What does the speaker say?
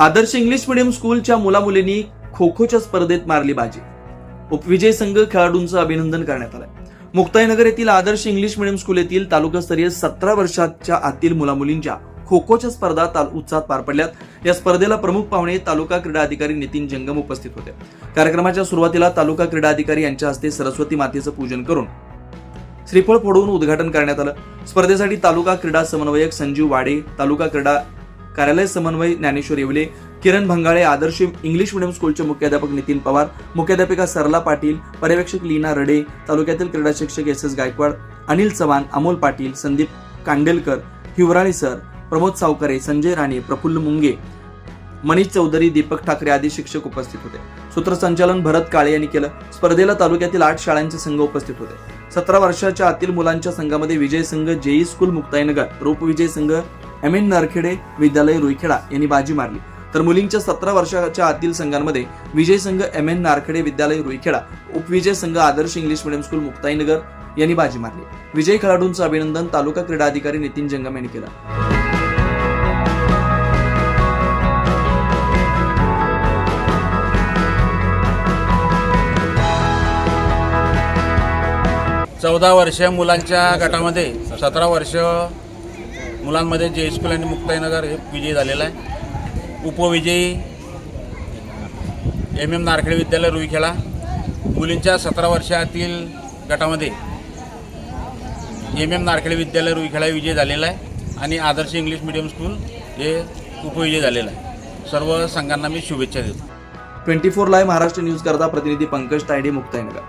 आदर्श English medium स्कूलच्या मुलामुलींनी खो खोच्या स्पर्धेत मारली बाजी. उपविजय संघ खेळाडूंचं अभिनंदन करण्यात आलंय. मुक्ताईनगर येथील आदर्श इंग्लिश मिडियम स्कूल येथील तालुकास्तरीय सतरा वर्षाच्या आतील मुलामुलींच्या खो खोच्या स्पर्धा उत्साहात पार पडल्यात. या स्पर्धेला प्रमुख पाहुणे तालुका क्रीडा अधिकारी नितीन जंगम उपस्थित होते. कार्यक्रमाच्या सुरुवातीला तालुका क्रीडा अधिकारी यांच्या हस्ते सरस्वती मातेचं पूजन करून श्रीफळ फोडवून उद्घाटन करण्यात आलं. स्पर्धेसाठी तालुका क्रीडा समन्वयक संजीव वाडे तालुका क्रीडा कार्यालय समन्वय ज्ञानेश्वर येवले किरण भंगाळे आदर्श इंग्लिश मिडियम स्कूलचे मुख्याध्यापक नितीन पवार मुख्याध्यापिका सरला पाटील पर्यवेक्षक लीना रडे तालुक्यातील क्रीडा शिक्षक S S Gaikwad Anil Chavan Amol Patil Sandeep Kandelkar Hiwrale sir Pramod Sawkare Sanjay Rane Praful Munge Manish Chaudhari Deepak Thackeray आदी शिक्षक उपस्थित होते. सूत्रसंचालन भरत काळे यांनी केलं. स्पर्धेला तालुक्यातील आठ शाळांचे संघ उपस्थित होते. सतरा वर्षाच्या आतील मुलांच्या संघामध्ये विजय संघ जेई स्कूल मुक्ताईनगर रूपविजय संघ एम एन नरखेडे विद्यालय रुईखेडा यांनी बाजी मारली. तर मुलींच्या सतरा वर्षाच्या आतील संघांमध्ये विजय संघ एम एन नारखेडे विद्यालय रुईखेडा उपविजय संघ Adarsh English medium school Muktainagar यांनी बाजी मारली. विजयी खेळाडूंचं अभिनंदन तालुका क्रीडा अधिकारी नितीन जंगम यांनी केलं. चौदा वर्ष मुलांच्या गटामध्ये सतरा वर्ष मुलांमध्ये जे स्कूल आणि मुक्ताईनगर हे विजयी झालेलं आहे. उपविजयी एम एम नारखेडे विद्यालय रुईखेळा मुलींच्या सतरा वर्षातील गटामध्ये एम एम नारखेडे विद्यालय रुईखेळा विजय झालेला आहे आणि आदर्श इंग्लिश मिडियम स्कूल हे उपविजय झालेलं आहे. सर्व संघांना मी शुभेच्छा देतो. Twenty four live Maharashtra news करता प्रतिनिधी पंकज तायडे मुक्ताईनगर.